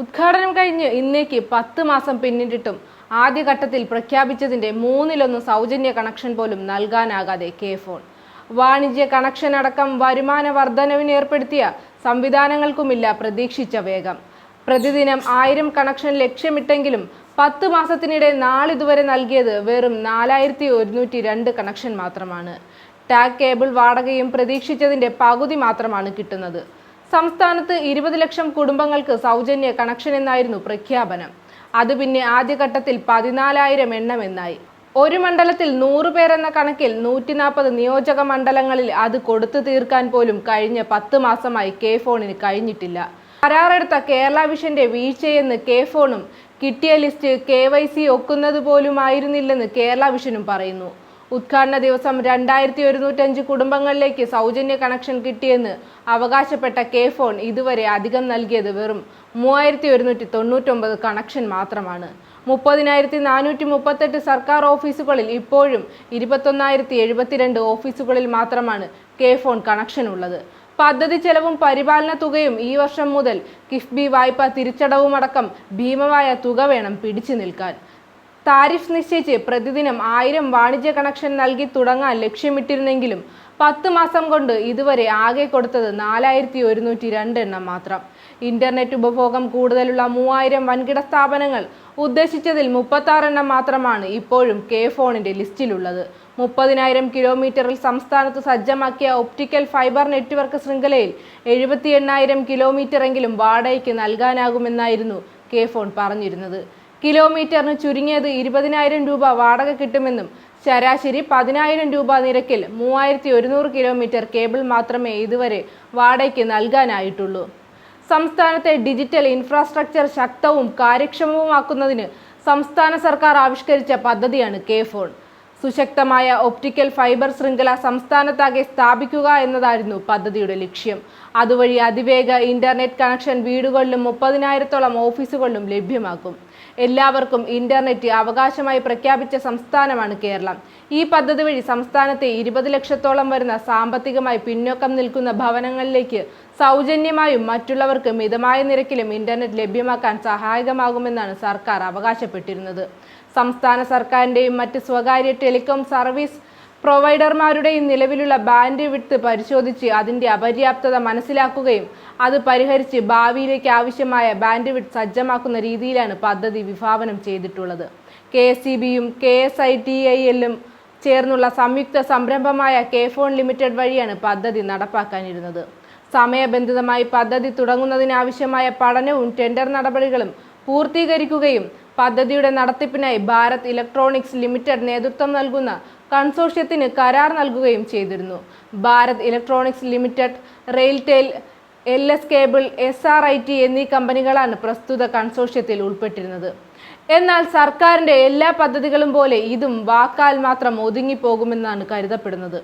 ഉദ്ഘാടനം കഴിഞ്ഞ് ഇന്നേക്ക് പത്ത് മാസം പിന്നിട്ടിട്ടും ആദ്യഘട്ടത്തിൽ പ്രഖ്യാപിച്ചതിന്റെ മൂന്നിലൊന്ന് സൗജന്യ കണക്ഷൻ പോലും നൽകാനാകാതെ കെ ഫോൺ. വാണിജ്യ കണക്ഷൻ അടക്കം വരുമാന വർധനവിന് ഏർപ്പെടുത്തിയ സംവിധാനങ്ങൾക്കുമില്ല പ്രതീക്ഷിച്ച വേഗം. പ്രതിദിനം ആയിരം കണക്ഷൻ ലക്ഷ്യമിട്ടെങ്കിലും പത്ത് മാസത്തിനിടെ നാളിതുവരെ നൽകിയത് വെറും നാലായിരത്തി ഒരുന്നൂറ്റി രണ്ട് കണക്ഷൻ മാത്രമാണ്. ടാഗ് കേബിൾ വാടകയും പ്രതീക്ഷിച്ചതിന്റെ പകുതി മാത്രമാണ് കിട്ടുന്നത്. സംസ്ഥാനത്ത് ഇരുപത് ലക്ഷം കുടുംബങ്ങൾക്ക് സൗജന്യ കണക്ഷൻ എന്നായിരുന്നു പ്രഖ്യാപനം. അത് പിന്നെ ആദ്യഘട്ടത്തിൽ പതിനാലായിരം എണ്ണം എന്നായി. ഒരു മണ്ഡലത്തിൽ നൂറ് പേരെന്ന കണക്കിൽ നൂറ്റി നാൽപ്പത് നിയോജക മണ്ഡലങ്ങളിൽ അത് കൊടുത്തു തീർക്കാൻ പോലും കഴിഞ്ഞ പത്ത് മാസമായി കെ ഫോണിന് കഴിഞ്ഞിട്ടില്ല. കരാറെടുത്ത കേരള വിഷന്റെ വീഴ്ചയെന്ന് കെ ഫോണും കിട്ടിയ ലിസ്റ്റ് കെ വൈ സി ഒക്കുന്നത് പോലുമായിരുന്നില്ലെന്ന് കേരള വിഷനും പറയുന്നു. ഉദ്ഘാടന ദിവസം രണ്ടായിരത്തി ഒരുന്നൂറ്റഞ്ച് കുടുംബങ്ങളിലേക്ക് സൗജന്യ കണക്ഷൻ കിട്ടിയെന്ന് അവകാശപ്പെട്ട കെ ഫോൺ ഇതുവരെ അധികം നൽകിയത് വെറും മൂവായിരത്തി ഒരുന്നൂറ്റി തൊണ്ണൂറ്റൊമ്പത് കണക്ഷൻ മാത്രമാണ്. മുപ്പതിനായിരത്തി നാനൂറ്റി മുപ്പത്തെട്ട് സർക്കാർ ഓഫീസുകളിൽ ഇപ്പോഴും ഇരുപത്തൊന്നായിരത്തി എഴുപത്തിരണ്ട് ഓഫീസുകളിൽ മാത്രമാണ് കെ ഫോൺ കണക്ഷൻ ഉള്ളത് പദ്ധതി ചെലവും പരിപാലന തുകയും ഈ വർഷം മുതൽ കിഫ്ബി വായ്പ തിരിച്ചടവുമടക്കം ഭീമമായ തുക വേണം പിടിച്ചു നിൽക്കാൻ. താരിഫ് നിശ്ചയിച്ച് പ്രതിദിനം ആയിരം വാണിജ്യ കണക്ഷൻ നൽകി തുടങ്ങാൻ ലക്ഷ്യമിട്ടിരുന്നെങ്കിലും പത്ത് മാസം കൊണ്ട് ഇതുവരെ ആകെ കൊടുത്തത് നാലായിരത്തി ഒരുന്നൂറ്റി രണ്ട് എണ്ണം മാത്രം. ഇന്റർനെറ്റ് ഉപഭോഗം കൂടുതലുള്ള മൂവായിരം വൻകിട സ്ഥാപനങ്ങൾ ഉദ്ദേശിച്ചതിൽ മുപ്പത്താറെണ്ണം മാത്രമാണ് ഇപ്പോഴും കെ ഫോണിന്റെ ലിസ്റ്റിലുള്ളത്. മുപ്പതിനായിരം കിലോമീറ്ററിൽ സംസ്ഥാനത്ത് സജ്ജമാക്കിയ ഒപ്റ്റിക്കൽ ഫൈബർ നെറ്റ്വർക്ക് ശൃംഖലയിൽ എഴുപത്തി എണ്ണായിരം കിലോമീറ്ററെങ്കിലും വാടകയ്ക്ക് നൽകാനാകുമെന്നായിരുന്നു കെ ഫോൺ പറഞ്ഞിരുന്നത്. കിലോമീറ്ററിന് ചുരുങ്ങിയത് ഇരുപതിനായിരം രൂപ വാടക കിട്ടുമെന്നും ശരാശരി പതിനായിരം രൂപ നിരക്കിൽ മൂവായിരത്തി ഒരുന്നൂറ് കിലോമീറ്റർ കേബിൾ മാത്രമേ ഇതുവരെ വാടകയ്ക്ക് നൽകാനായിട്ടുള്ളൂ. സംസ്ഥാനത്തെ ഡിജിറ്റൽ ഇൻഫ്രാസ്ട്രക്ചർ ശക്തവും കാര്യക്ഷമവുമാക്കുന്നതിന് സംസ്ഥാന സർക്കാർ ആവിഷ്കരിച്ച പദ്ധതിയാണ് കെ ഫോൺ. സുശക്തമായ ഒപ്റ്റിക്കൽ ഫൈബർ ശൃംഖല സംസ്ഥാനത്താകെ സ്ഥാപിക്കുക എന്നതായിരുന്നു പദ്ധതിയുടെ ലക്ഷ്യം. അതുവഴി അതിവേഗ ഇന്റർനെറ്റ് കണക്ഷൻ വീടുകളിലും മുപ്പതിനായിരത്തോളം ഓഫീസുകളിലും ലഭ്യമാക്കും. എല്ലാവർക്കും ഇന്റർനെറ്റ് അവകാശമായി പ്രഖ്യാപിച്ച സംസ്ഥാനമാണ് കേരളം. ഈ പദ്ധതി വഴി സംസ്ഥാനത്തെ ഇരുപത് ലക്ഷത്തോളം വരുന്ന സാമ്പത്തികമായി പിന്നോക്കം നിൽക്കുന്ന ഭവനങ്ങളിലേക്ക് സൗജന്യമായും മറ്റുള്ളവർക്ക് മിതമായ നിരക്കിലും ഇന്റർനെറ്റ് ലഭ്യമാക്കാൻ സഹായകമാകുമെന്നാണ് സർക്കാർ അവകാശപ്പെട്ടിരുന്നത്. സംസ്ഥാന സർക്കാരിന്റെയും മറ്റ് സ്വകാര്യ ടെലികോം സർവീസ് പ്രൊവൈഡർമാരുടെയും നിലവിലുള്ള ബാൻഡ് വിട്ട് പരിശോധിച്ച് അതിന്റെ അപര്യാപ്തത മനസ്സിലാക്കുകയും അത് പരിഹരിച്ച് ഭാവിയിലേക്ക് ആവശ്യമായ ബാൻഡ് വിട്ട് സജ്ജമാക്കുന്ന രീതിയിലാണ് പദ്ധതി വിഭാവനം ചെയ്തിട്ടുള്ളത്. കെ എസ് സി ബിയും K S I T I എല്ലും ചേർന്നുള്ള സംയുക്ത സംരംഭമായ കെ ഫോൺ ലിമിറ്റഡ് വഴിയാണ് പദ്ധതി നടപ്പാക്കാനിരുന്നത്. സമയബന്ധിതമായി പദ്ധതി തുടങ്ങുന്നതിനാവശ്യമായ പഠനവും ടെൻഡർ നടപടികളും പൂർത്തീകരിക്കുകയും പദ്ധതിയുടെ നടത്തിപ്പിനായി ഭാരത് ഇലക്ട്രോണിക്സ് ലിമിറ്റഡ് നേതൃത്വം നൽകുന്ന കൺസോർഷ്യത്തിന് കരാർ നൽകുകയും ചെയ്തിരുന്നു. Bharat Electronics Limited RailTel L S Cable S R I T എന്നീ കമ്പനികളാണ് പ്രസ്തുത കൺസോർഷ്യത്തിൽ ഉൾപ്പെട്ടിരുന്നത്. എന്നാൽ സർക്കാരിന്റെ എല്ലാ പദ്ധതികളും പോലെ ഇതും വാക്കാൽ മാത്രം ഒതുങ്ങിപ്പോകുമെന്നാണ് കരുതപ്പെടുന്നത്.